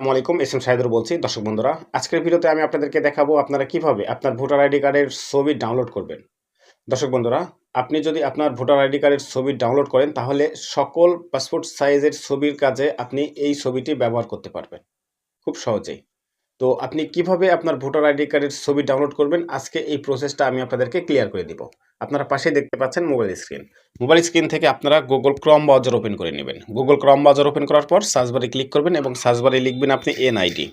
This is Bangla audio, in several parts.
আসসালামু আলাইকুম, এস এম সাহেদুর বলছি। দর্শক বন্ধুরা, আজকের ভিডিওতে আমি আপনাদেরকে দেখাবো আপনারা কীভাবে আপনার ভোটার আইডি কার্ডের ছবি ডাউনলোড করবেন। দর্শক বন্ধুরা, আপনি যদি আপনার ভোটার আইডি কার্ডের ছবি ডাউনলোড করেন, তাহলে সকল পাসপোর্ট সাইজের ছবির কাজে আপনি এই ছবিটি ব্যবহার করতে পারবেন। খুব সহজেই। তো আপনি কীভাবে আপনার ভোটার আইডি কার্ডের ছবি ডাউনলোড করবেন? আজকে এই প্রসেসটা আমি আপনাদেরকে ক্লিয়ার করে দিব। আপনারা পাশে দেখতে পাচ্ছেন মোবাইল স্ক্রিন মোবাইল স্ক্রিন থেকে আপনারা গুগল ক্রম ব্রাউজার ওপেন করে নেবেন। গুগল ক্রম ব্রাউজার ওপেন করার পর সার্চ বারে ক্লিক করবেন এবং সার্চ বারে লিখবেন আপনি এনআইডি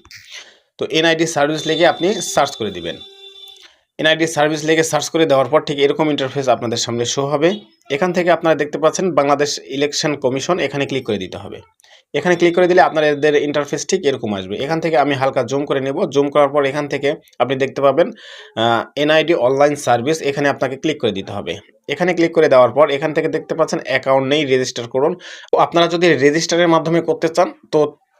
তো এনআইডি সার্ভিস লিখে আপনি সার্চ করে দিবেন। এনআইডি সার্ভিস লেগে সার্চ করে দেওয়ার পর ঠিক এরকম ইন্টারফেস আপনাদের সামনে শো হবে। এখান থেকে আপনারা দেখতে পাচ্ছেন বাংলাদেশ ইলেকশন কমিশন এখানে ক্লিক করে দিতে হবে। এখানে ক্লিক করে দিলে আপনার এদের ইন্টারফেস ঠিক এরকম আসবে। এখান থেকে আমি হালকা জুম করে নেব। জুম করার পর এখান থেকে আপনি দেখতে পাবেন এনআইডি অনলাইন সার্ভিস এখানে আপনাকে ক্লিক করে দিতে হবে। এখানে ক্লিক করে দেওয়ার পর এখান থেকে দেখতে পাচ্ছেন অ্যাকাউন্ট নেই রেজিস্টার করুন। আপনারা যদি রেজিস্টারের মাধ্যমে করতে চান, তো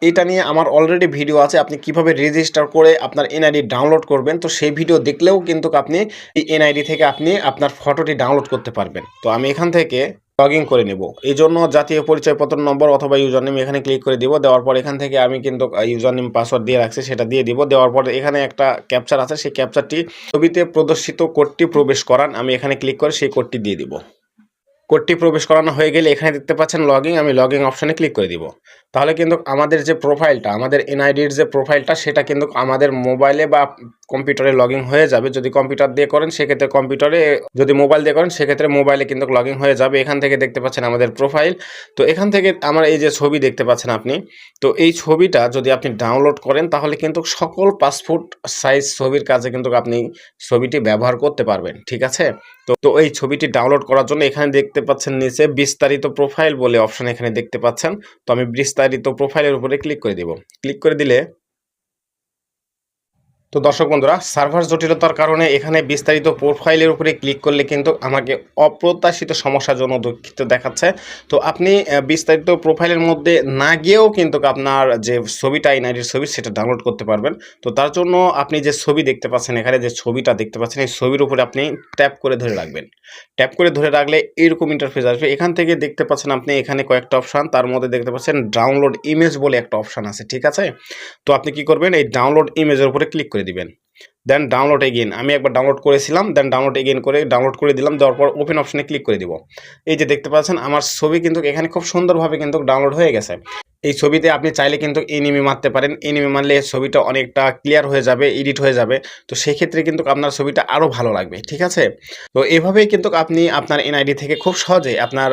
এটা নিয়ে আমার অলরেডি ভিডিও আছে, আপনি কীভাবে রেজিস্টার করে আপনার এনআইডি ডাউনলোড করবেন, তো সেই ভিডিও দেখলেও কিন্তু আপনি এই এনআইডি থেকে আপনি আপনার ফটোটি ডাউনলোড করতে পারবেন। তো আমি এখান থেকে লগ ইন করে নেব। এই জন্য জাতীয় পরিচয়পত্র নম্বর অথবা ইউজার নেম এখানে ক্লিক করে দিব, দেওয়ার পর এখান থেকে আমি কিন্তু ইউজার নেম পাসওয়ার্ড দিয়ে রাখছি, সেটা দিয়ে দিব। দেওয়ার পর এখানে একটা ক্যাপচার আছে, সেই ক্যাপচারটি ছবিতে প্রদর্শিত কোডটি প্রবেশ করান, আমি এখানে ক্লিক করে সেই কোডটি দিয়ে দিব। কোডটি প্রবেশ করানো হয়ে গেলে এখানে দেখতে পাচ্ছেন লগিং আমি লগিং অপশানে ক্লিক করে দিব। তাহলে কিন্তু আমাদের যে প্রোফাইলটা আমাদের এনআইডির যে প্রোফাইলটা সেটা কিন্তু আমাদের মোবাইলে বা কম্পিউটারে লগিং হয়ে যাবে। যদি কম্পিউটার দিয়ে করেন, সেক্ষেত্রে কম্পিউটারে যদি মোবাইল দিয়ে করেন, সেক্ষেত্রে মোবাইলে কিন্তু লগিং হয়ে যাবে। এখান থেকে দেখতে পাচ্ছেন আমাদের প্রোফাইল তো এখান থেকে আমার এই যে ছবি দেখতে পাচ্ছেন আপনি, তো এই ছবিটা যদি আপনি ডাউনলোড করেন, তাহলে কিন্তু সকল পাসপোর্ট সাইজ ছবির কাজে কিন্তু আপনি ছবিটি ব্যবহার করতে পারবেন, ঠিক আছে? তো তো এই ছবিটি ডাউনলোড করার জন্য এখানে দেখতে পাচ্ছেন নিচে বিস্তারিত প্রোফাইল বলে অপশন এখানে দেখতে পাচ্ছেন। তো আমি বিস্তারিত প্রোফাইলের উপরে ক্লিক করে দিব। ক্লিক করে দিলে তো দর্শক বন্ধুরা, সার্ভার জটিলতার কারণে এখানে বিস্তারিত প্রোফাইলের উপরে ক্লিক করলে কিন্তু আমাকে অপ্রত্যাশিত সমস্যার জন্য দুঃখিত দেখাচ্ছে। তো আপনি বিস্তারিত প্রোফাইলের মধ্যে না গিয়েও কিন্তু আপনার যে ছবিটা, এনআইডির ছবি, সেটা ডাউনলোড করতে পারবেন। তো তার জন্য আপনি যে ছবি দেখতে পাচ্ছেন এখানে, যে ছবিটা দেখতে পাচ্ছেন, এই ছবির উপরে আপনি ট্যাপ করে ধরে রাখবেন। ট্যাপ করে ধরে রাখলে এরকম ইন্টারফেস আসবে। এখান থেকে দেখতে পাচ্ছেন আপনি এখানে কয়েকটা অপশান তার মধ্যে দেখতে পাচ্ছেন ডাউনলোড ইমেজ বলে একটা অপশান আছে, ঠিক আছে? তো আপনি কি করবেন, এই ডাউনলোড ইমেজের উপরে ক্লিক করে দিবেন। দেন ডাউনলোড এগেন আমি একবার ডাউনলোড করেছিলাম দেন ডাউনলোড এগেন করে ডাউনলোড করে দিলাম, দেওয়ার পর ওপেন অপশনে ক্লিক করে দিব। এই যে দেখতে পাচ্ছেন, আমার ছবি কিন্তু এখানে খুব সুন্দরভাবে কিন্তু ডাউনলোড হয়ে গেছে। এই ছবিতে আপনি চাইলে কিন্তু এনিমি মারতে পারেন। এনিমি মারলে ছবিটা অনেকটা ক্লিয়ার হয়ে যাবে এডিট হয়ে যাবে। তো সেই ক্ষেত্রে কিন্তু আপনার ছবিটা আরও ভালো লাগবে, ঠিক আছে? তো এভাবেই কিন্তু আপনি আপনার এনআইডি থেকে খুব সহজে আপনার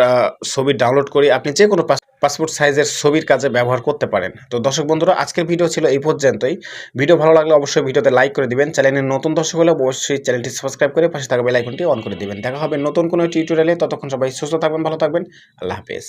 ছবি ডাউনলোড করে আপনি যে কোনো পাসপোর্ট সাইজের ছবির কাজে ব্যবহার করতে পারেন। তো দর্শক বন্ধুরা, আজকের ভিডিও ছিল এই পর্যন্তই। ভিডিও ভালো লাগলে অবশ্যই ভিডিওতে লাইক করে দিবেন। চ্যানেলের নতুন দর্শক হলে অবশ্যই চ্যানেলটি সাবস্ক্রাইব করে পাশে থাকা বেলাইকনটি অন করে দিবেন। দেখা হবে নতুন কোনো টিউটোরিয়ালে। ততক্ষণ সবাই সুস্থ থাকবেন, ভালো থাকবেন। আল্লাহ হাফেজ।